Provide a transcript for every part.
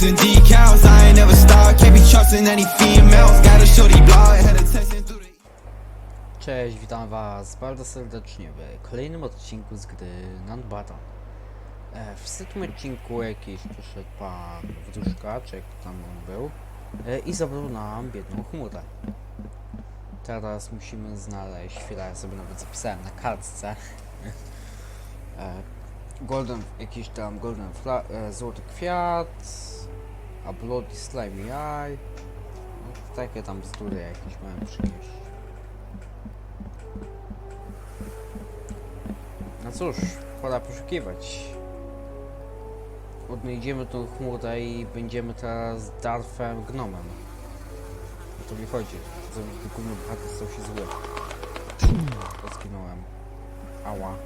decals. I ain't never start, can't be trusting any females. Cześć, witam was bardzo serdecznie w kolejnym odcinku z gry Nanbatan. E, w setnym odcinku jakiś przyszedł pan Wróżka, czy jak tam on był, e, i zabrał nam biedną chmurę. Teraz musimy znaleźć, chwilę ja sobie nawet zapisałem na kartce, e, golden, jakiś tam golden fla, e, złoty kwiat, a bloody slime eye, no, takie tam bzdury jakieś mają przynieść. No cóż, pora poszukiwać. Odnajdziemy tą chmurę i będziemy teraz Darfem Gnomem. O to mi chodzi. Zrobić główny bohater stał się zły. To. Ała.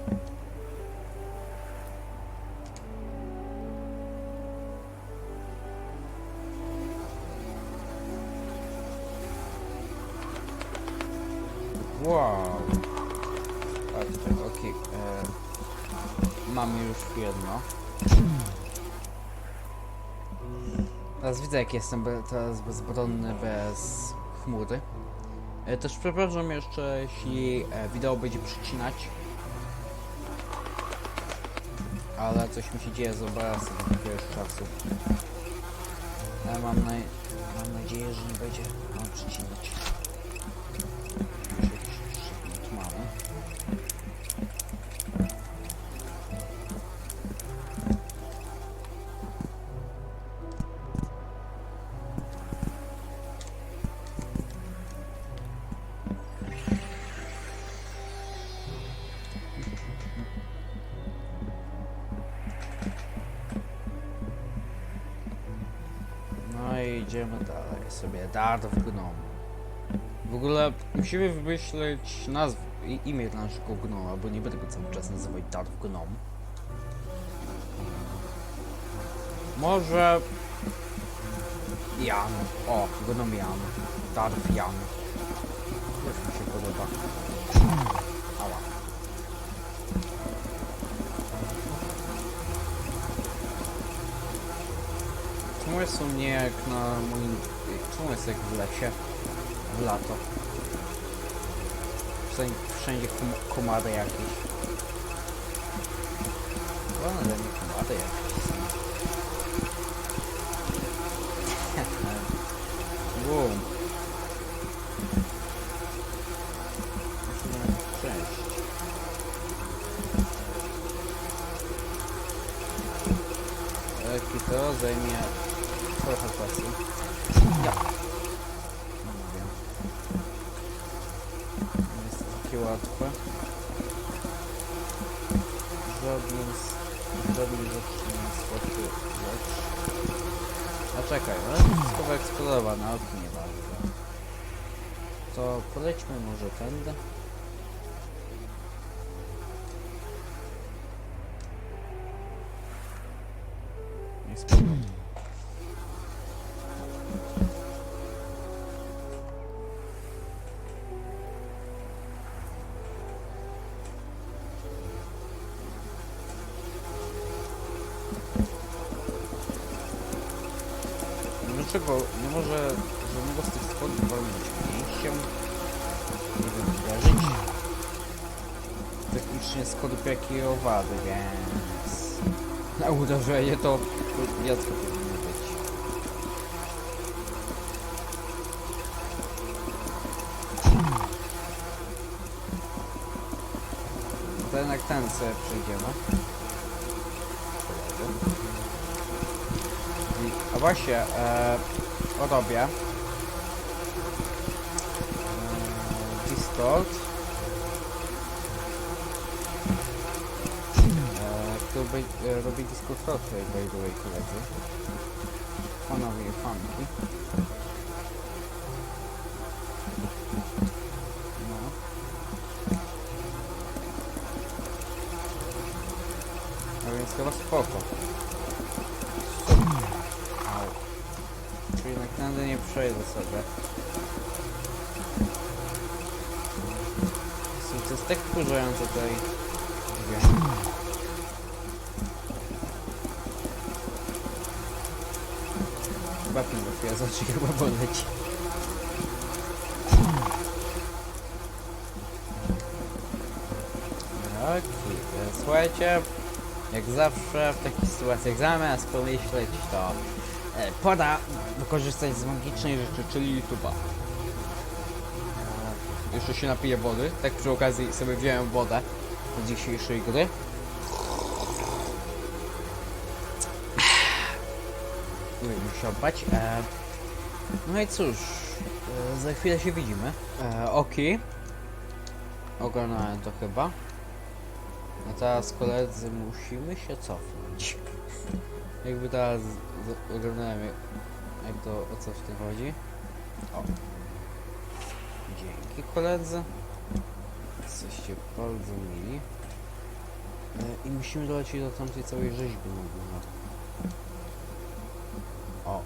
Wow. Patrzcie, okej. e, Mamy już jedno. Teraz widzę jak jestem be, teraz bezbronny bez chmury. E, też przepraszam jeszcze jeśli e, wideo będzie przycinać. Ale coś mi się dzieje z obrazem od jakiegoś czasu. Ale mam, mam nadzieję, że nie będzie mam przycinać. No idziemy dalej sobie. Darth Gnome. W ogóle musimy wymyśleć nazwę i imię dla naszego gnoma, bo nie będę go cały czas nazywać Darth Gnome. Może... Jan. O, Gnom Jan. Darth Jan. Już mi się podoba. Ała. Czemu jest u mnie jak na moim... Czemu jest jak w lesie? W lato. Wszędzie, wszędzie kom komary jakieś. Komary jakieś są. Boom. Musimy przejść. Jaki to zajmie trochę czasu. Ja. No mówię. Nie jest to takie łatwe. Żadnym z... Żadnym rzeczy nie jest łatwy rzecz. A czekaj, no wszystko to nie bardzo. To polećmy może tędy. Nie. Schodów jak i owady, więc... Na uderzenie to jasno powinno być. To jednak ten sobie przejdziemy. A właśnie, e, robię e, Discord. E, robi Discord Roleplay, by the way, koledzy. Panowie fanki. No. A więc chyba spoko. Au. Czyli jednak tędy nie przejdę sobie. To jest tak wkurzające tutaj. Chyba zobaczy chyba e, słuchajcie, jak zawsze w takich sytuacjach zamiast pomyśleć, to e, poda wykorzystać z magicznej rzeczy, czyli YouTube'a. E, jeszcze się napiję wody, tak przy okazji sobie wziąłem wodę do dzisiejszej gry. E, no i cóż, e, za chwilę się widzimy. E, Oki. Oglądałem to chyba. No teraz koledzy musimy się cofnąć. Jakby teraz oglądałem jak, to o co w tym chodzi. O. Dzięki koledzy. Jesteście bardzo mili. E, I musimy dolecieć do tamtej całej rzeźby na górze. O.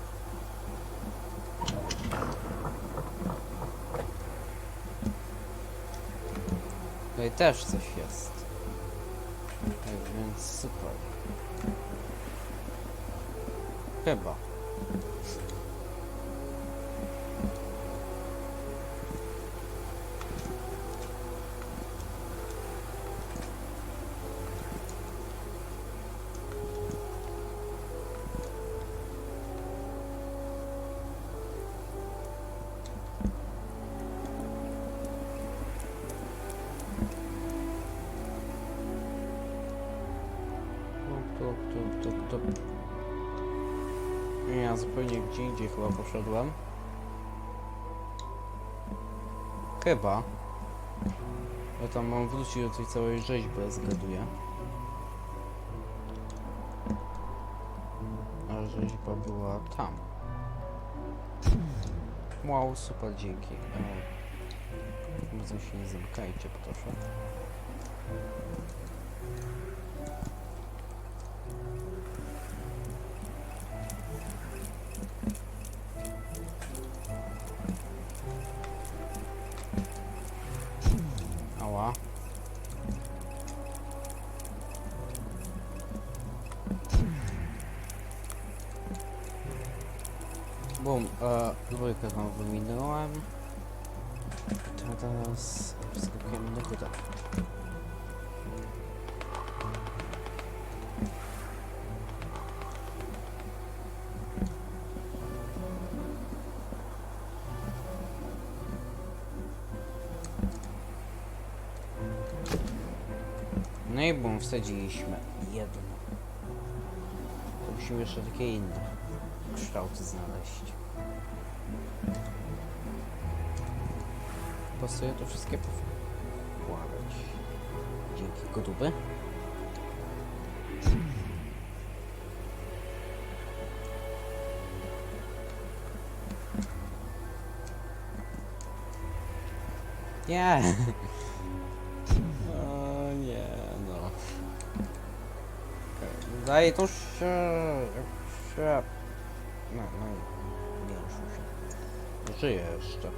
Tutaj też coś jest. Tak więc super. Chyba. Tup, tup, tup. Nie, Ja zupełnie gdzie indziej chyba poszedłem. Chyba. Ja tam mam wrócić do tej całej rzeźby, zgaduję. A rzeźba była tam. Wow, super, dzięki. Bardzo się nie zamykajcie, proszę. Bum, e, dwójkę wam wyminąłem. Teraz wskakujemy do góry. No i bum, wsadziliśmy jedno. To musimy jeszcze takie inne kształty znaleźć. Pasuje to wszystkie powkładać. Dzięki gotowy. Nie. O nie, no. Daj to się. No, no. Nie się. Żyje jeszcze.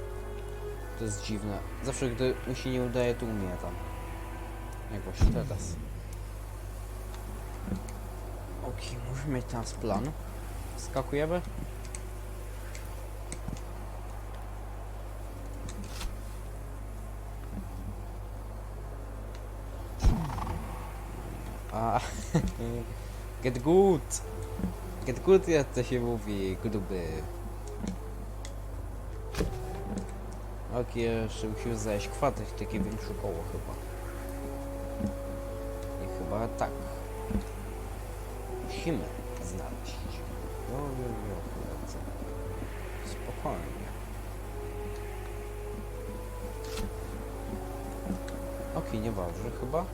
To jest dziwne. Zawsze gdy mi się nie udaje, to umieram. Jak właśnie teraz. Okej, musimy mieć teraz plan. Skakujemy? Get good. Get good jak to się mówi, gruby. Ok, jeszcze musimy znaleźć kwadrat, takie większe koło chyba. I chyba tak. Musimy znaleźć. Jo, jo, jo, koledzy. Spokojnie. Ok, nieważne chyba.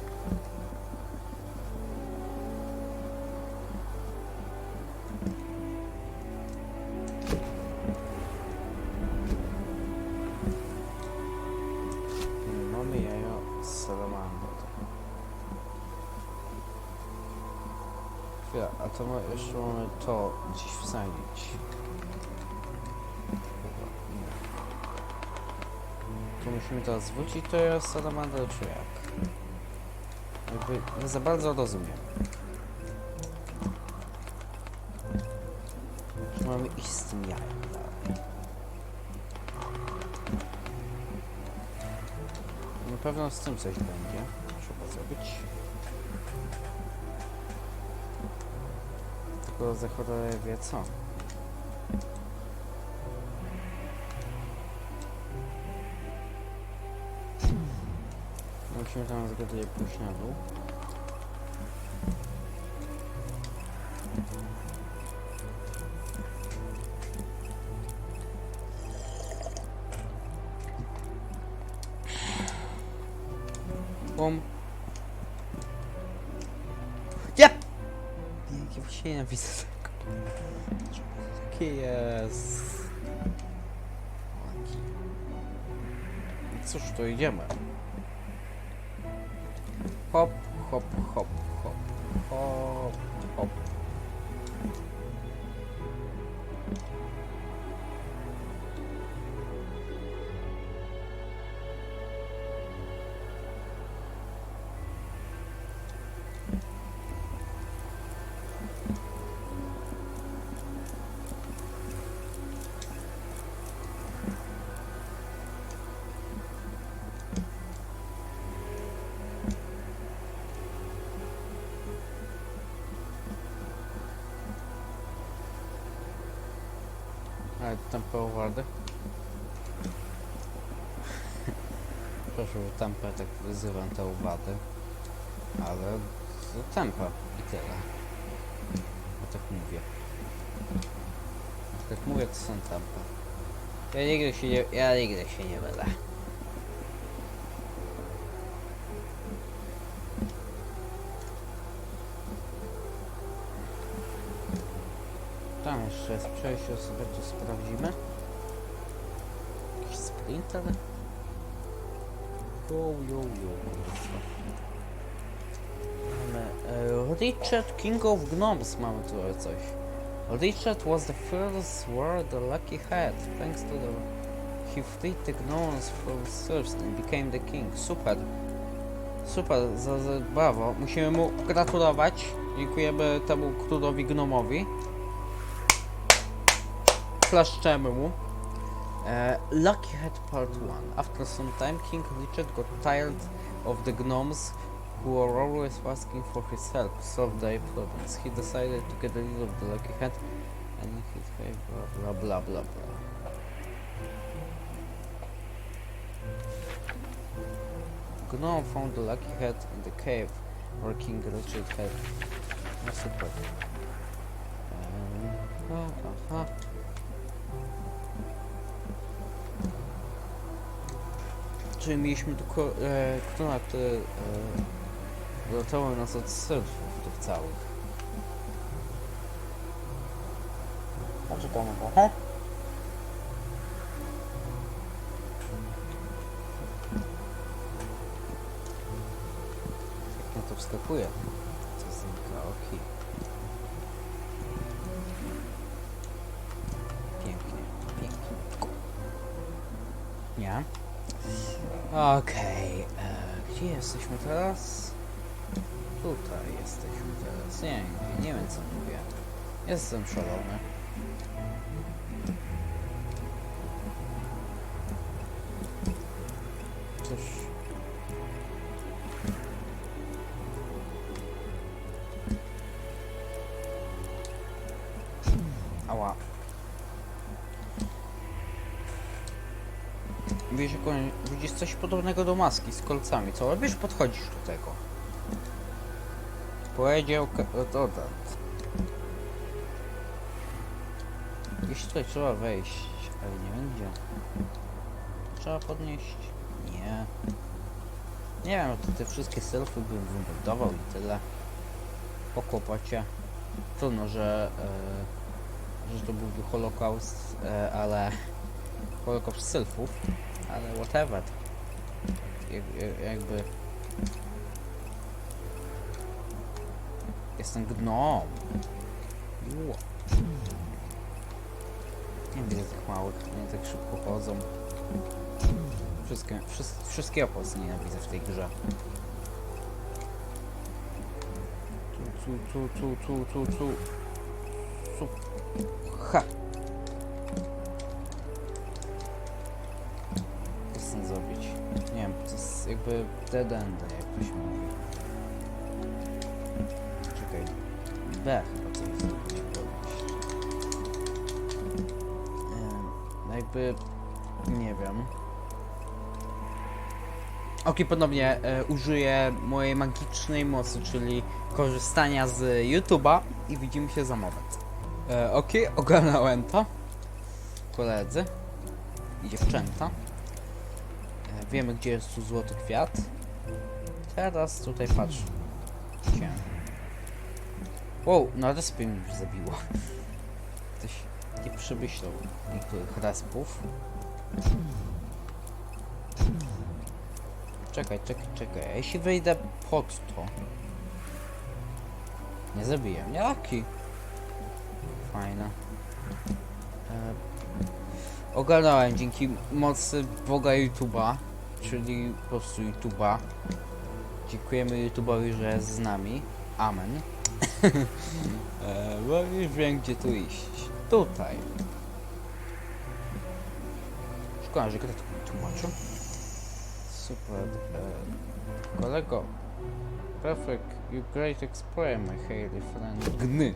To my jeszcze mamy to gdzieś wsadzić. To musimy teraz zwrócić to jest salamandrę, czy jak? Jakby nie za bardzo rozumiem. mamy iść z tym jajem. Na pewno z tym coś będzie. Trzeba zrobić. Tylko za cholerę wie co. Musimy tam zgodnie pójść na dół. Bum. Się nienawidzę tego. Takie jest. Cóż, to idziemy. Hop, hop, hop, Ale tempo owady. Proszę, że tempę tak wyzywam te owady. Ale to tempa i tyle. Ja tak mówię. Jak tak mówię, to są tempa. Ja nigdy się nie, ja nigdy się nie mylę. Jest przejście, sobie tu sprawdzimy. Jakiś sprinter? Jo, jo, jo. Mamy e, Richard King of Gnomes mamy tu coś. Richard was the first the lucky had. Thanks to the he freed the gnomes from thirst and became the king. Super. Super, za, za, brawo. Musimy mu gratulować. Dziękujemy temu królowi gnomowi klaszczemy mu. E, Lucky Head Part 1. After some time, King Richard got tired of the gnomes who were always asking for his help to solve their problems. He decided to get rid of the Lucky Head and in his way blah blah blah blah. Gnome found the Lucky Head in the cave where King Richard had. Super. Um, aha, aha. Czyli mieliśmy tylko e, kto na te e, nas od sylfów tych całych. Poczekamy trochę. Jak na to wskakuje, to znika oki. Okej, e, gdzie jesteśmy teraz? Tutaj jesteśmy teraz. Nie, nie, nie wiem co mówię. Jestem szalony. Widzisz, jaką, widzisz coś podobnego do maski z kolcami, co robisz? Podchodzisz do tego. Powiedział dodant. Gdzieś tutaj trzeba wejść, ale nie będzie. Trzeba podnieść? Nie. Nie wiem, to te wszystkie selfie bym wybombardował i tyle. Po kłopocie. Trudno, że, e, że to byłby holokaust, e, ale holokaust selfów, ale whatever. Jak, jak, jakby... Jestem gnom. Nie widzę tych małych, nie tak szybko chodzą. Wszystkie, wszyst, wszystkiego po prostu nienawidzę w tej grze. Tu, tu, tu, tu, tu, tu. tu. Ha! Jakby dead end, jak to się mówi. Czekaj. B chyba podnieść. Em, No jakby... Nie wiem. Ok, ponownie e, użyję mojej magicznej mocy, czyli korzystania z YouTube'a i widzimy się za moment. E, ok, ogarnąłem to. Koledzy i dziewczęta. Wiemy, gdzie jest tu złoty kwiat. Teraz tutaj patrz. Wow, na respie mi już zabiło. Ktoś nie przemyślał niektórych respów. Czekaj, czekaj, czekaj. Jeśli wejdę pod to? Nie zabiję mnie. Laki. Fajne. E, ogarnąłem dzięki mocy Boga YouTube'a, czyli po prostu YouTube'a. Dziękujemy YouTube'owi, że jest z nami. Amen. e, bo już wiem, gdzie tu iść. Tutaj. Szkoda, że gra to tłumaczy. Super. E, kolego. Perfect. You great explorer, my haily friend. Gny.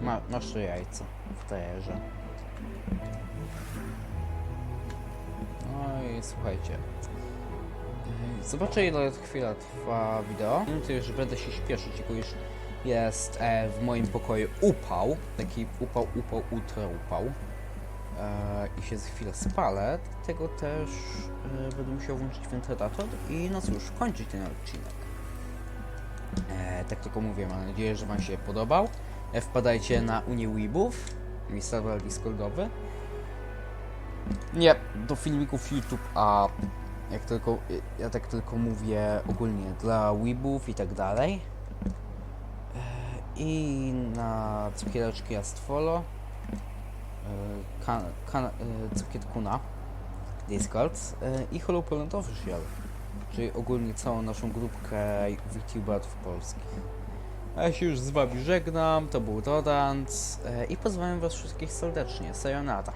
Ma, masz jajco w tajerze. I słuchajcie. Ej, Zobaczę ile chwila trwa wideo. To już będę się śpieszyć, tylko już jest e, w moim pokoju upał. Taki upał, upał, ultra upał. E, I się za chwilę spalę, dlatego też e, będę musiał włączyć wentylator i no cóż, kończyć ten odcinek. E, tak tylko mówię, mam nadzieję, że Wam się podobał. E, wpadajcie na Unię Weebów, mój serwer Discordowy. Nie, do filmików YouTube, a jak tylko, ja tak tylko mówię ogólnie dla Weebów i tak dalej. I na cukiereczki Astfolo, e, kan, kan, e, cukier Kuna, Discord e, i Hollow Poland Official czyli ogólnie całą naszą grupkę VTuberów polskich. A ja się już z wami żegnam, to był Dodant i pozdrawiam was wszystkich serdecznie. Sayonara.